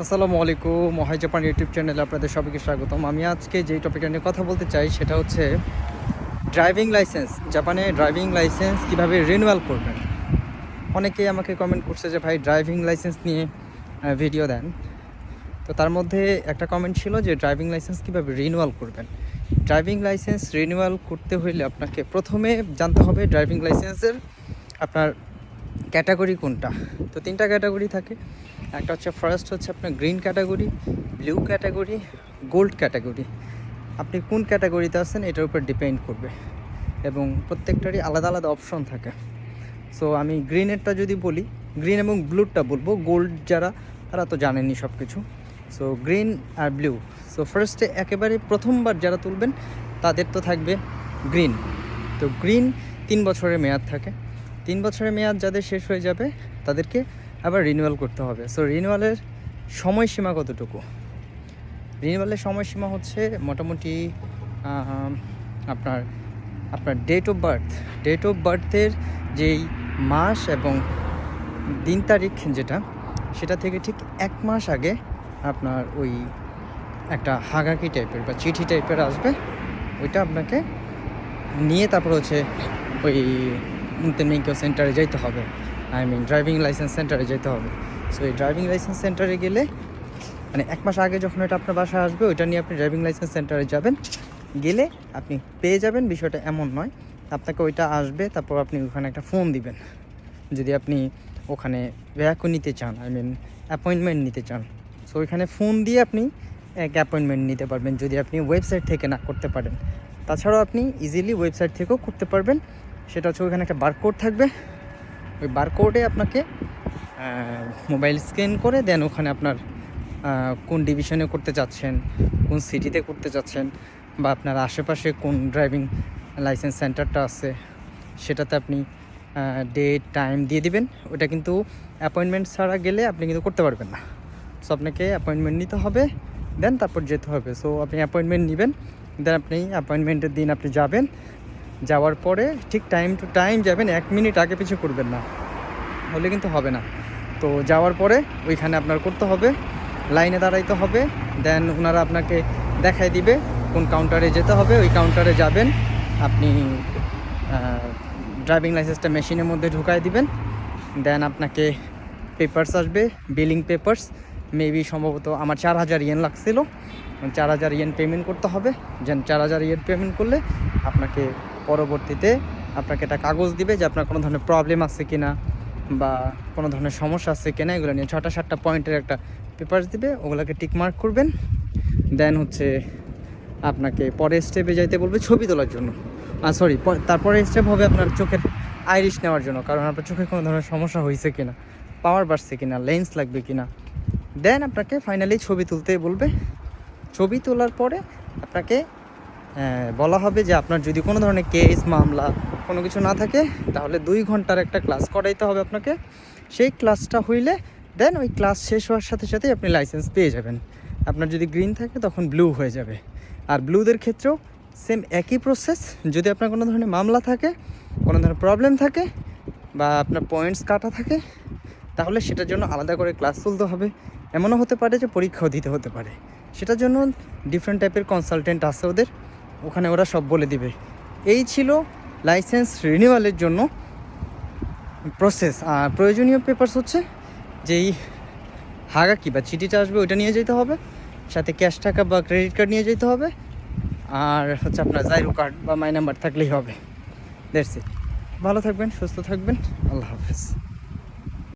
আসসালামু আলাইকুম মহাই Japan YouTube চ্যানেলে আপনাদের সবাইকে স্বাগতম। আমি আজকে যেই টপিকটা নিয়ে কথা বলতে চাই, সেটা হচ্ছে ড্রাইভিং লাইসেন্স জাপানে ড্রাইভিং লাইসেন্স কীভাবে রিনিউয়াল করবেন? অনেকেই আমাকে কমেন্ট করছে যে, ভাই ড্রাইভিং লাইসেন্স নিয়ে ভিডিও দেন। তো তার মধ্যে একটা কমেন্ট ছিল যে ড্রাইভিং লাইসেন্স কীভাবে রিনিউয়াল করবেন? ড্রাইভিং লাইসেন্স রিনিউয়াল করতে হলে আপনাকে প্রথমে জানতে হবে ড্রাইভিং লাইসেন্সের আপনার ক্যাটাগরি কোনটা? তো তিনটা ক্যাটাগরি থাকে। একটা হচ্ছে ফার্স্ট হচ্ছে আপনার green category blue category gold category আপনি কোন ক্যাটাগরিতে আছেন, এটার উপর ডিপেন্ড করবে। এবং প্রত্যেকটারই আলাদা আলাদা অপশন থাকে। সো আমি গ্রিনেরটা যদি বলি গ্রিন এবং ব্লুটা বলব। গোল্ড যারা, তারা তো জানেনই সব কিছু সো গ্রিন আর ব্লু সো ফার্স্টে একেবারে প্রথমবার যারা তুলবেন, তাদের তো থাকবে গ্রিন তো গ্রিন তিন বছরের মেয়াদ থাকে। তিন বছরের মেয়াদ যাদের শেষ হয়ে যাবে, তাদেরকে আবার রিনিউয়াল করতে হবে। সো রিনিউয়ালের সময়সীমা কতটুকু? রিনিউয়ালের সময়সীমা হচ্ছে মোটামুটি আপনার আপনার date of birth date of বার্থের যেই মাস এবং দিন তারিখ যেটা, সেটা থেকে ঠিক এক মাস আগে আপনার ওই একটা হাগাকি টাইপের বা চিঠি টাইপের আসবে। ওইটা আপনাকে নিয়ে তারপর হচ্ছে ওই ইন্টারমিকো সেন্টারে যেতে হবে। আই মিন ড্রাইভিং লাইসেন্স সেন্টারে যেতে হবে। সো এই ড্রাইভিং লাইসেন্স সেন্টারে গেলে মানে এক মাস আগে যখন এটা আপনার বাসায় আসবে, ওইটা নিয়ে আপনি ড্রাইভিং লাইসেন্স সেন্টারে যাবেন। গেলে আপনি পেয়ে যাবেন, বিষয়টা এমন নয়। আপনাকে ওইটা আসবে, তারপর আপনি ওখানে একটা ফোন দিবেন। যদি আপনি ওখানে ব্যাকও নিতে চান আই মিন অ্যাপয়েন্টমেন্ট নিতে চান। সো ওইখানে ফোন দিয়ে আপনি এক অ্যাপয়েন্টমেন্ট নিতে পারবেন, যদি আপনি ওয়েবসাইট থেকে না করতে পারেন। তাছাড়াও আপনি ইজিলি ওয়েবসাইট থেকেও করতে পারবেন। সেটা হচ্ছে ওইখানে একটা বারকোড থাকবে। ওই বারকোডে আপনাকে মোবাইল স্ক্যান করে দেন ওখানে আপনার কোন ডিভিশনে করতে চাচ্ছেন কোন সিটিতে করতে চাচ্ছেন বা আপনার আশেপাশে কোন ড্রাইভিং লাইসেন্স সেন্টারটা আছে, সেটাতে আপনি ডেট টাইম দিয়ে দিবেন। ওটা কিন্তু অ্যাপয়েন্টমেন্ট ছাড়া গেলে আপনি কিন্তু করতে পারবেন না। সো আপনাকে অ্যাপয়েন্টমেন্ট নিতে হবে দেন তারপর যেতে হবে। সো আপনি অ্যাপয়েন্টমেন্ট নেবেন দেন আপনি অ্যাপয়েন্টমেন্টের দিন আপনি যাবেন যাওয়ার পরে ঠিক টাইম টু টাইম যাবেন, এক মিনিট আগে পিছু করবেন না। হলে কিন্তু হবে না। তো যাওয়ার পরে ওইখানে আপনার করতে হবে লাইনে দাঁড়াইতে হবে দেন ওনারা আপনাকে দেখাই দিবে কোন কাউন্টারে যেতে হবে। ওই কাউন্টারে যাবেন, আপনি ড্রাইভিং লাইসেন্সটা মেশিনের মধ্যে ঢুকাই দিবেন। দেন আপনাকে পেপার্স আসবে বিলিং পেপার্স মেবি সম্ভবত আমার চার হাজার ইয়েন লাগছিল। চার হাজার ইয়েন পেমেন্ট করতে হবে। যেন চার হাজার ইয়েন পেমেন্ট করলে আপনাকে পরবর্তীতে আপনাকে একটা কাগজ দিবে যে আপনার কোনো ধরনের প্রবলেম আছে কি না বা কোনো ধরনের সমস্যা আছে কিনা, এগুলো নিয়ে ছটা সাতটা পয়েন্টের একটা পেপার্স দিবে, ওগুলোকে টিক মার্ক করবেন। দেন হচ্ছে আপনাকে পরের স্টেপে যাইতে বলবে ছবি তোলার জন্য। আর সরি তারপরে স্টেপ হবে আপনার চোখের আইরিশ নেওয়ার জন্য, কারণ আপনার চোখে কোনো ধরনের সমস্যা হয়েছে কিনা পাওয়ার বাড়ছে কিনা লেন্স লাগবে কিনা। দেন আপনাকে ফাইনালি ছবি তুলতে বলবে। ছবি তোলার পরে আপনাকে বলা হবে যে আপনার যদি কোনো ধরনের কেস মামলা কোনো কিছু না থাকে, তাহলে দুই ঘণ্টার একটা ক্লাস করাইতে হবে আপনাকে। সেই ক্লাসটা হইলে দেন ওই ক্লাস শেষ হওয়ার সাথে সাথে আপনি লাইসেন্স পেয়ে যাবেন। আপনার যদি গ্রিন থাকে, তখন ব্লু হয়ে যাবে। আর ব্লুদের ক্ষেত্রেও সেম একই প্রসেস যদি আপনার কোনো ধরনের মামলা থাকে, কোনো ধরনের প্রবলেম থাকে, বা আপনার পয়েন্টস কাটা থাকে, তাহলে সেটার জন্য আলাদা করে ক্লাস তুলতে হবে। এমনও হতে পারে যে পরীক্ষাও দিতে হতে পারে। সেটার জন্য ডিফারেন্ট টাইপের কনসালটেন্ট আছে ওদের। ওখানে ওরা সব বলে দিবে। এই ছিল লাইসেন্স রিনিউয়ালের জন্য প্রসেস আর প্রয়োজনীয় পেপারস হচ্ছে যেই হাগাকি বা চিঠিটা আসবে ওইটা নিয়ে যেতে হবে, সাথে ক্যাশ টাকা বা ক্রেডিট কার্ড নিয়ে যেতে হবে, আর হচ্ছে আপনার জাইরো কার্ড বা মাই নাম্বার থাকলেই হবে। দ্যাটস ভালো থাকবেন, সুস্থ থাকবেন, আল্লাহ হাফেজ।